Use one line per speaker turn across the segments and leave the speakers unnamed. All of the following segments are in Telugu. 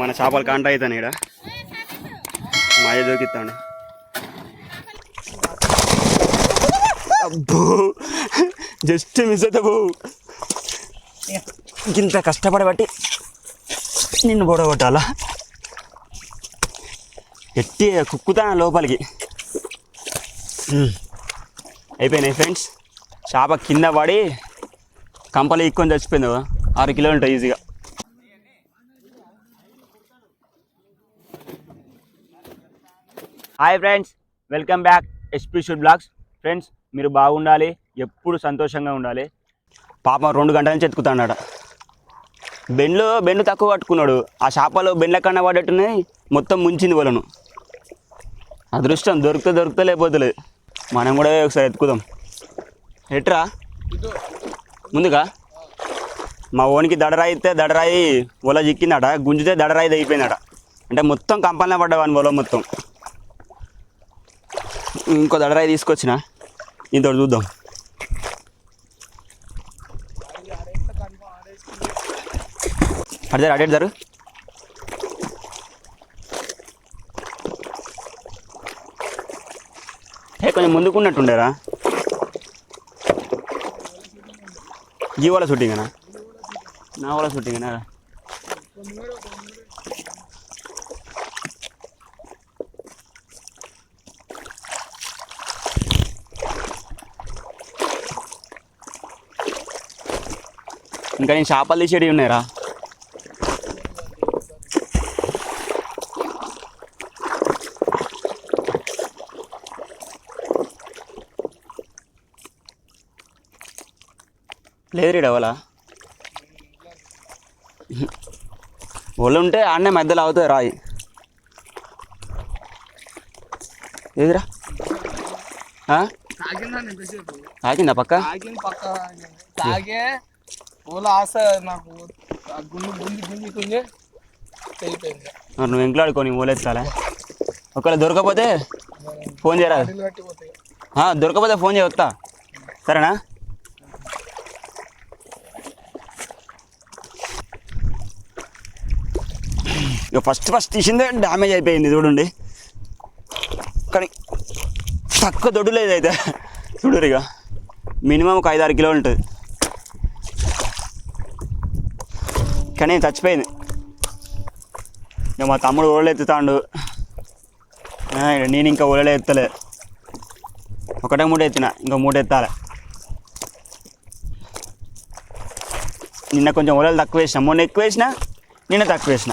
మన చేపలు కాంట అవుతాను ఇక్కడ మాయ దొరికిస్తాడు అబ్బో. జస్ట్ మిస్ అవుతా బో ఇంత కష్టపడబట్టి నిన్ను పొడగొట్టాలా? ఎట్టి కుక్కుతా లోపలికి. అయిపోయినాయి ఫ్రెండ్స్. చేప కింద పడి కంపలు ఎక్కువ చచ్చిపోయింది ఆరు కిలోలు ఉంటాయి ఈజీగా. Hi friends welcome back SP shoot vlogs friends మీరు బాగుండాలి ఎప్పుడు సంతోషంగా ఉండాలి. పాపం రెండు గంటల నుంచి ఎత్తుకుతాడు బెండ్లు బెండు తక్కువ పట్టుకున్నాడు. ఆ చేపలు బెండ్ల కన్నా పడేట్టున్నాయి మొత్తం ముంచింది వాళ్ళను. అదృష్టం దొరికితే దొరికితే లేకపోతలేదు మనం కూడా ఒకసారి ఎత్తుకుదాం. ఎట్రా? ముందుగా? మా ఓనికి దడరాయి ఇస్తే దడరాయి ఒల చిక్కిందట గుంజితే దడరాయి అయిపోయిందట. అంటే మొత్తం కంపల్నే పడ్డవాని వల మొత్తం. ఇంకో దడరాయి తీసుకొచ్చిన. ఇంతో చూద్దాం. అడిదారు అడేదారు ఏ కొంచెం ముందుకున్నట్టుండేరా. ఈ వాళ్ళ షూటింగేనా? నా వాళ్ళ షూటింగేనా? ఇంకా నేను చేపలు తీసేటి ఉన్నాయరా. లేదు రీడ వాళ్ళ ఒళ్ళు ఉంటే ఆడనే మధ్యలో అవుతుంది రాయి. ఏదిరా? ఆగిందా పక్క?
తాగింది. తాగే. పూల ఆశ నాకు గుండు గుంజి అయిపోయింది
నువ్వు ఇంట్లో నీ ఒకవేళ దొరకపోతే ఫోన్ చేయరా? దొరకపోతే ఫోన్ చేయవస్తా సరేనా? ఇక ఫస్ట్ ఫస్ట్ తీసిందే డ్యామేజ్ అయిపోయింది చూడండి. కానీ తక్కువ దొడ్డు లేదు అయితే. చూడరు ఇక మినిమం ఒక ఐదు ఆరు కిలో ఉంటుంది. కానీ చచ్చిపోయింది. ఇక మా తమ్ముడు ఓళ్ళు ఎత్తుతాండు నేను ఇంకా ఓలలే ఎత్తలే ఒకటే మూట ఎత్తిన ఇంకా మూట ఎత్తాలి. నిన్న కొంచెం ఒలలు తక్కువ వేసిన మొన్న ఎక్కువ వేసిన నిన్న తక్కువ వేసిన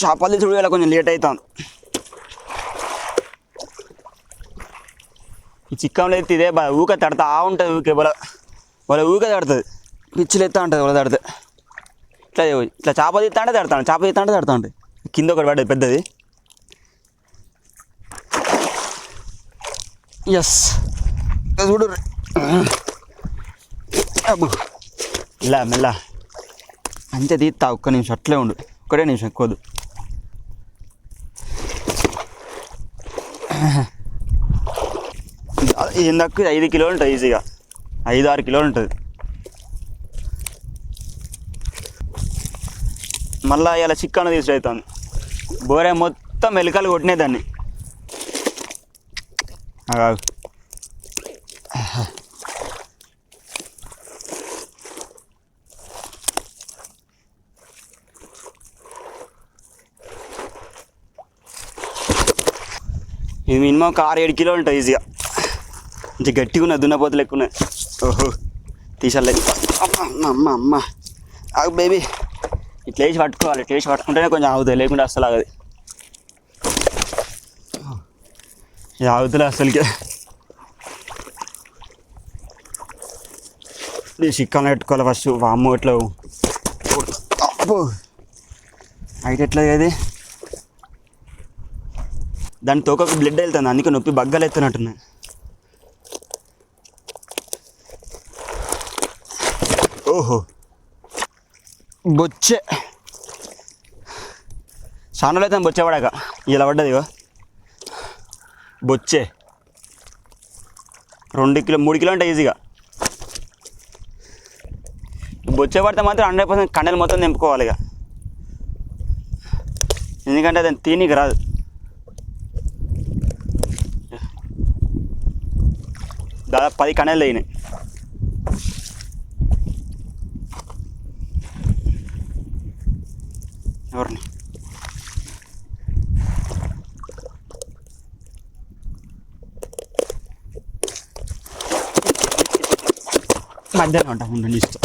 చేపలు చూడాలి కొంచెం లేట్ అవుతాను చిక్కంలో ఎత్తి ఇదే ఊక తడతా ఉంటుంది ఊకే బల వాళ్ళ ఊకే తడుతుంది. పిచ్చిలు ఎత్తా ఉంటుంది వాళ్ళ తడితే. ఇట్లా ఇట్లా చేప తీస్తా అంటే తడతాను చేప తీస్తా అంటే తడతా ఉంటుంది కింద ఒకటి పడ్డది పెద్దది. ఎస్ చూడు. అబ్బో. ఇలా మెల్ల. అంతే తీస్తా ఒక్క నిమిషం అట్లే ఉండు. ఒక్కటే నిమిషం ఇది ఇందాక ఐదు కిలోలు ఉంటుంది ఈజీగా. ఐదు ఆరు కిలోలు ఉంటుంది. మళ్ళా ఇలా చిక్కన తీసుడు బోరే మొత్తం ఎలుకలు కొట్టినాయి దాన్ని. ఇది మినిమం ఒక ఆరు ఏడు కిలో ఉంటుంది ఈజీగా. మంచి గట్టిగా ఉన్న దున్నపోతులు ఎక్కువ ఉన్నాయి ఓహో తీసలే అమ్మ అమ్మ అమ్మ అమ్మ ఆగు బేబీ. ఇట్లా వేసి పట్టుకోవాలి ఇట్లా వేసి పట్టుకుంటేనే కొంచెం ఆగుతుంది లేకుండా అస్సలు ఆగదు. ఇది ఆగుతులే అసలుకి నేను చిక్కన్ పెట్టుకోవాలి ఫస్ట్. వామ్మ ఇట్లా అయితే ఎట్లా అది? దాని తోకకు బ్లడ్ వెళ్తుంది అందుకే నొప్పి బగ్గలు ఎత్తున్నట్టున్నాయి ఓహో. బొచ్చే. చాలా అయితే బొచ్చేవాడాక ఇలా పడ్డది బొచ్చే. రెండు కిలో మూడు కిలో అంటే ఈజీగా. బొచ్చే పడితే మాత్రం హండ్రెడ్ పర్సెంట్ కండలు మొత్తం నింపుకోవాలి ఇక ఎందుకంటే అది తినికి రాదు. దాదాపు పది కణాలు అయినాయి. ఎవరిని మధ్యాహ్నం ఉంటా ఉండండి ఇష్టం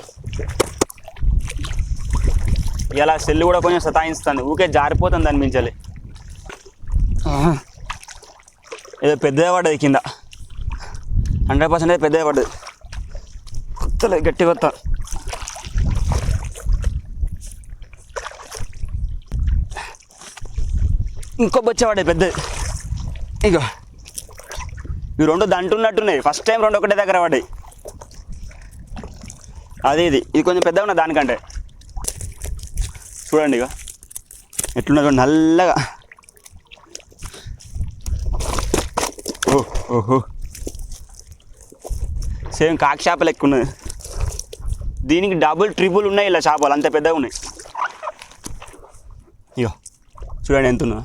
ఇలా సెల్ కూడా కొంచెం సతాయిస్తుంది. ఊకే జారిపోతుంది దాని మించాలి ఏదో పెద్దదే పడ్డది కింద. హండ్రెడ్ పర్సెంట్ పెద్దదే పడ్డది. కొత్తలే గట్టి కొత్త. ఇంకో బొచ్చ పెద్దది ఇగో. ఇవి రెండు దంటున్నట్టున్నాయి. ఫస్ట్ టైం రెండు ఒకటే దగ్గర పడ్డాయి అదే ఇది. ఇది కొంచెం పెద్దగా ఉన్నది దానికంటే. చూడండి ఇక ఎట్లున్నదో నల్లగా. ఓ ఓహో. సేమ్ కాకి చేపలు ఎక్కువ ఉన్నది. దీనికి డబుల్ ట్రిపుల్ ఉన్నాయి ఇలా చేపలు. అంత పెద్దగా ఉన్నాయి. ఇగో. చూడండి ఎంత ఉన్నా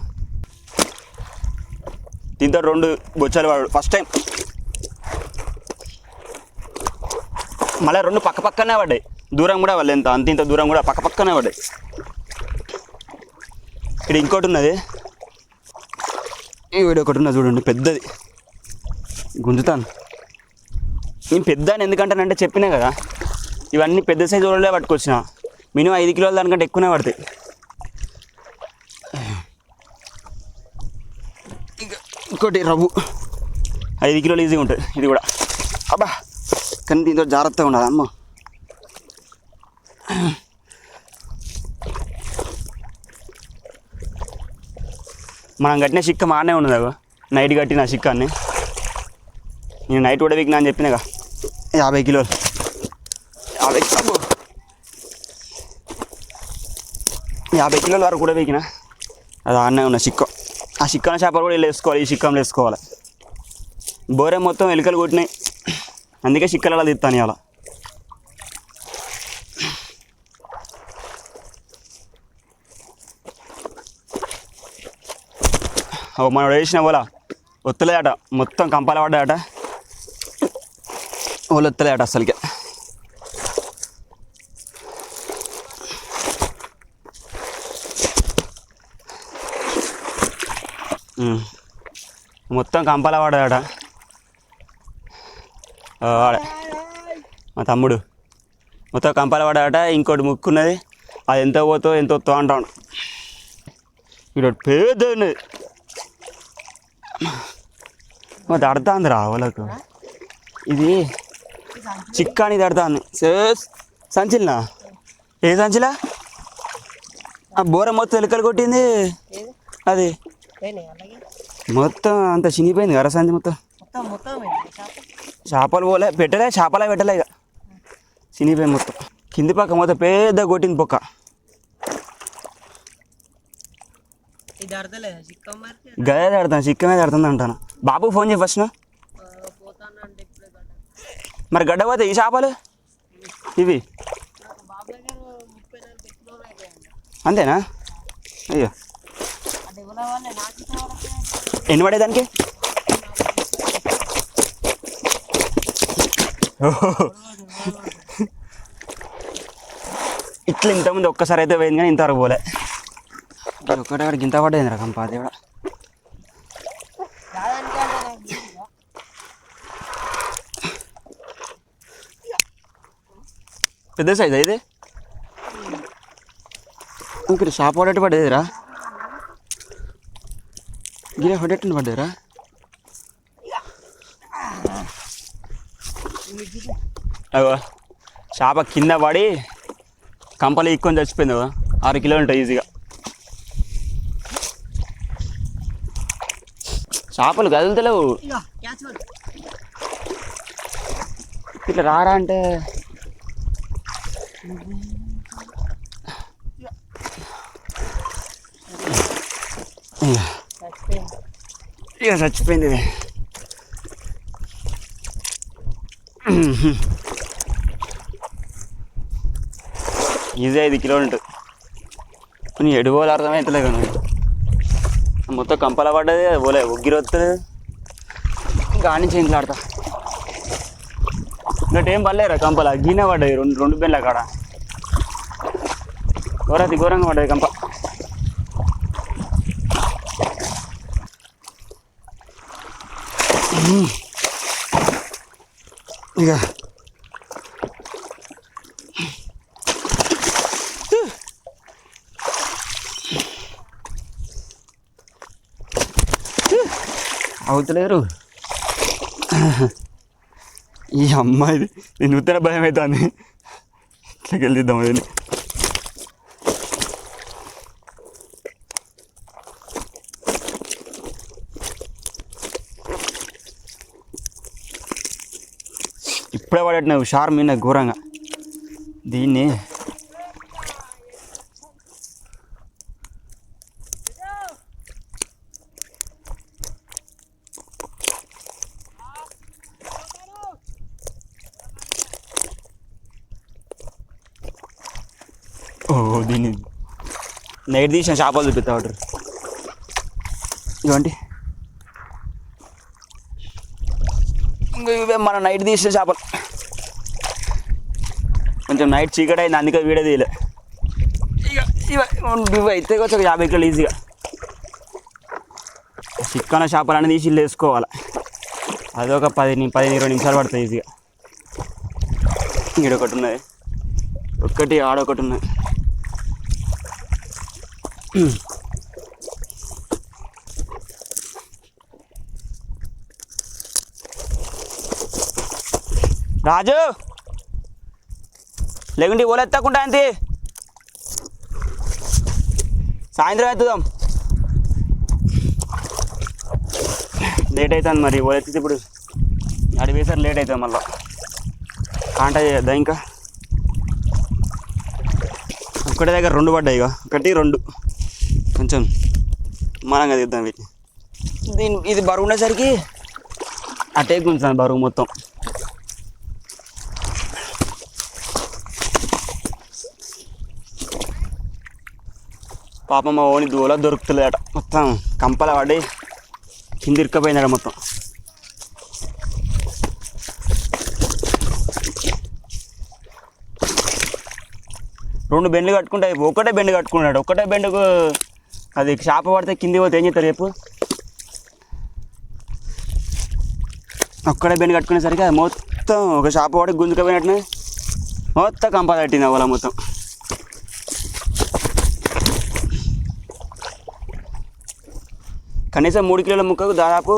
దీంతో రెండు బొచ్చాలు వాడు. ఫస్ట్ టైం మళ్ళీ రెండు పక్క పక్కనే పడ్డాయి. దూరం కూడా వాళ్ళు ఎంత అంత ఇంత దూరం కూడా పక్క పక్కనే పడ్డాయి. ఇక్కడ ఇంకోటి ఉన్నది. ఈ వీడియో ఒకటి ఉన్నది చూడండి పెద్దది. గుంజుతాను. నేను పెద్ద అని ఎందుకంటానంటే చెప్పినా కదా. ఇవన్నీ పెద్ద సైజు వాళ్ళే పట్టుకొచ్చిన. మినిమం ఐదు కిలోల దానికంటే ఎక్కువనే పడతాయి. ఇంకోటి రవ్వు. ఐదు కిలోలు ఈజీగా ఉంటుంది ఇది కూడా. అబ్బా కానీ దీంతో జాగ్రత్తగా ఉండాలి అమ్మ. మనం కట్టిన చిక్క మానే ఉన్నది అగో. నైట్ కట్టిన చిక్కాన్ని నేను నైట్ కూడా వీక్నా అని చెప్పినగా. యాభై కిలోలు. యాభై కిలో యాభై కిలోల వరకు కూడా వీకినా. అది ఆడనే ఉన్న చిక్క ఆ చిక్కన చేపలు కూడా ఇలా వేసుకోవాలి ఈ చిక్కంలో వేసుకోవాలి. బోరే మొత్తం ఎలుకలు కొట్టినాయి. అందుకే చిక్కలు అలా తీస్తాను ఇవాళ. ఓ మనం వేసిన పోలా ఒత్తులేదట. మొత్తం కంపాల పడ్డాయట వాళ్ళు ఒత్తలేదట అసలుకే. మొత్తం కంపాల వాడే మా తమ్ముడు. మొత్తం కంపాల పడ్డాయట ఇంకోటి ముక్కున్నది. అది ఎంత పోతో ఎంత వస్తో అంటాను ఇక్కడ పేద మరి దడతాంది రా వాళ్ళకు. ఇది చిక్కాని దడతాంది సంచిల్నా? ఏ సంచిలా? ఆ బోర మొత్తం ఎలుకలు కొట్టింది. అది. మొత్తం అంత చినిగిపోయింది కదా సంచి మొత్తం. చేపలు పోలే పెట్టలే చేపలే పెట్టలే ఇక. చినిగిపోయింది మొత్తం. కింది పక్క మొత్తం పెద్ద కొట్టింది పొక్క.
చిక్కం
గదే ఆడుతాను చిక్కమే ఆడుతుంది అంటాను? బాబు ఫోన్ చేయి ఫస్ట్ మరి గడ్డ పోతే ఈ చేపలు? ఇవి. అంతేనా? అయ్యో. ఎన్ని పడే దానికి? ఇట్లా ఇంతకుముందు ఒక్కసారి అయితే పోయింది కానీ ఇంతవరకు పోలే. ఒక్కటే వాడికి ఇంత పడ్డది రకం పాది కూడా. పెద్ద సైజ్ ఇది? ఇక్కడ షాప్ పడేట్టు పడేదిరా. గిరే పడేట్టు పడ్డదిరా అగో చేప కింద పడి కంపలు ఎక్కువ చచ్చిపోయింది ఆరు కిలోలు ఉంటాయి ఈజీగా. చేపలు కదులుతలేవు. ఇట్లా రారా అంటే? ఇక
చచ్చిపోయింది.
ఈజీ ఐదు కిలోలు ఉంటుంది కొన్ని ఎడు పోలు అర్థమవుతలే కానీ మొత్తం కంపల పడ్డది పోలే ఉగ్గిరి వస్తుంది ఇంకా నుంచి ఇంట్లో ఆడతా. ఇంకా ఏం పడలేరా కంపల గిన్నె పడ్డాయి రెండు రెండు బెల్ల కాడ. ఘోరతి ఘోరంగా పడ్డది కంప. ఇక అవుతలేరు ఈ అమ్మాయిది నేను ఉత్తర భయం అవుతుంది ఇట్లకి వెళ్ళిద్దాం అది షార్ మీద ఘోరంగా. దీన్ని ఓ దీన్ని నైట్ తీసిన చేపలు చూపిస్తా ఆర్డర్ ఇవ్వండి ఇంకా ఇవే మన నైట్ తీసిన చేపలు కొంచెం నైట్ చీకటి అయింది అందుకే వీడియో తీయలే. ఇక ఇవ ఇవి అయితే కొంచెం ఒక యాభై కిలోలు ఈజీగా చిక్కన చేపలు అనేది తీసి వేసుకోవాలి. అది ఒక పది పది ఇరవై నిమిషాలు పడుతుంది ఈజీగా ఇక్కడ ఒకటి ఉన్నది. ఒక్కటి ఆడొకటి ఉన్నది. రాజు! లేకుంటే ఓలెత్తకుండా అంతే సాయంత్రం ఎత్తుదాం. లేట్ అవుతుంది మరి ఓలెత్తితే ఇప్పుడు అడివేసారి లేట్ అవుతుంది మళ్ళీ. కాంట చేయొద్దా ఇంకా? ఒకటి దగ్గర రెండు పడ్డాయి ఇక ఒకటి రెండు. కొంచెం మనంగా తీద్దాం వీటిని. దీని ఇది బరువు ఉండేసరికి? అటే గుంజుతుంది బరువు మొత్తం. పాపం మా ఓని దూల దొరుకుతలేదట. మొత్తం కంపల పడి కింద మొత్తం. రెండు బెండ్లు కట్టుకుంటే ఒకటే బెండ్ కట్టుకున్నాడు. ఒకటే బెండుకు అది చేప పడితే కింది పోతే ఏం చేస్తారు రేపు ఒక్కడే బెండ్ కట్టుకునేసరికి అది మొత్తం ఒక చేప పడి గుంజుకపోయినట్టునే మొత్తం కంప తట్టింది అవ్వాలి మొత్తం. కనీసం మూడు కిలోల ముక్కకు దాదాపు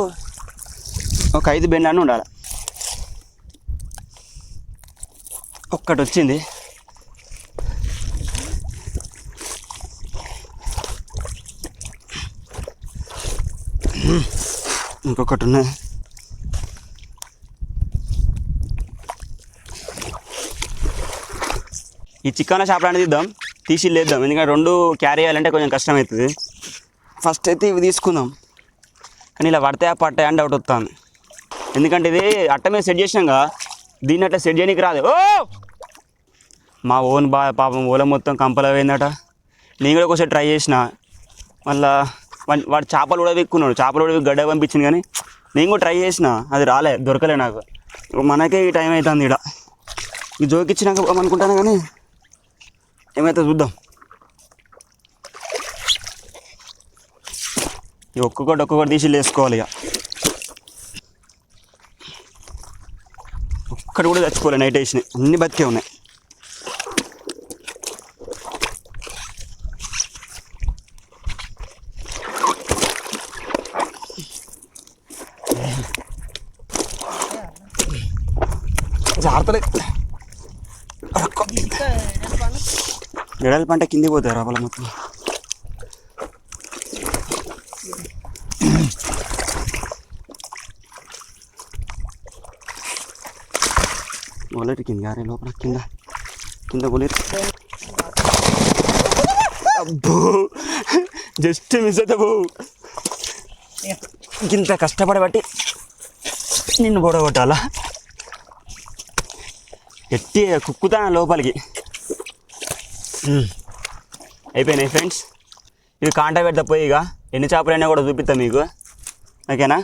ఒక ఐదు బెండాన్ని ఉండాలి. ఒక్కటి వచ్చింది. ఇంకొకటి ఉన్నాయి. ఈ చికెన్ షాప్ అనేది ఇద్దాం. తీసి లేద్దాం ఎందుకంటే రెండు క్యారీ చేయాలంటే కొంచెం కష్టం అవుతుంది. ఫస్ట్ అయితే ఇవి తీసుకుందాం. కానీ ఇలా పడతాయా పట్టాయా అని డౌట్ వస్తుంది. ఎందుకంటే ఇది అట్ట మీద సెట్ చేసినాక దీన్ని అట్లా సెట్ చేయడానికి రాదు. ఓ! మా ఓన్ బా పాపం ఓల మొత్తం కంపల పోయిందట. నేను కూడా ఒకసారి ట్రై చేసిన. మళ్ళా వాడి వాడు చేపలు కూడా వెక్కున్నాడు. చేపలు కూడా గడ్డ పంపించింది కానీ నేను కూడా ట్రై చేసిన. అది రాలే దొరకలే నాకు. మనకే ఈ టైం అవుతుంది ఇక్కడ జోకిచ్చినాక అనుకుంటాను కానీ ఏమైతే చూద్దాం. ఈ ఒక్కొక్కటి ఒక్కొక్కటి తీసి వేసుకోవాలి ఇక ఒక్కటి కూడా చచ్చిపోలే నైట్ వేసినాయి అన్ని బతికే ఉన్నాయి జాగ్రత్తలే
ఇంకా ఎడల పండు
ఎడల పంట కిందికి పోతారు రావాల మొత్తం బుల్లెట్ కింద గారే లోపల కింద కింద బుల్లెట్ అబ్బో జస్ట్ మిస్ అవుతావు ఇంత కష్టపడబట్టి నిన్ను గొడవట్టాలా ఎట్టి కుక్కుతా లోపలికి అయిపోయినాయి ఫ్రెండ్స్ ఇవి కాంటా పెడతా పోయి ఇక ఎన్ని చేపలైనా కూడా చూపిస్తా మీకు ఓకేనా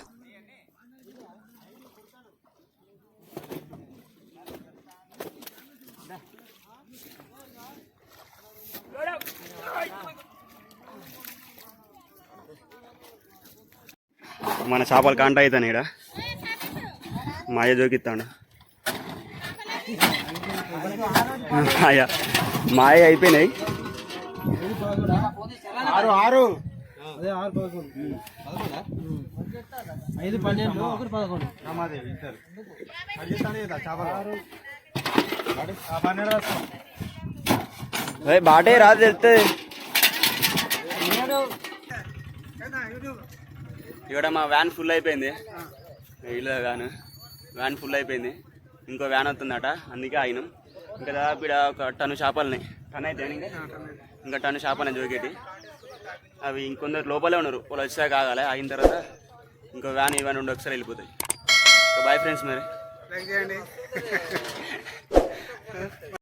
మన చేపలు కాంటా అవుతాను ఇక్కడ మాయ జోకిస్తాడు మాయ మాయ అయిపోయినాయి.
ఆరు ఆరు. అదే ఆరు పదకొండు. ఐదు పన్నెండు ఒకటి పదకొండు. రామాదేవి ఇద్దరు. పన్నెండు
అదే బాటే రాదు తెలుస్తుంది ఇక్కడ మా వ్యాన్ ఫుల్ అయిపోయింది. ఇల్లు వ్యాన్. వ్యాన్ ఫుల్ అయిపోయింది. ఇంకో వ్యాన్ వస్తుందట అందుకే ఆగినాం. ఇంకా దాదాపు ఇక్కడ ఒక టన్ను చేపలని టన్ అయితే ఇంకా? ఇంకా టన్ను చేపలని జోకేటి అవి ఇంకొందరు లోపలే ఉన్నారు. వాళ్ళు వచ్చాక ఆగాలి. ఆగిన తర్వాత ఇంకో వ్యాన్ ఈ వ్యాన్ ఉండి ఒకసారి వెళ్ళిపోతాయి. బాయ్ ఫ్రెండ్స్ మరి.
లైక్ చేయండి.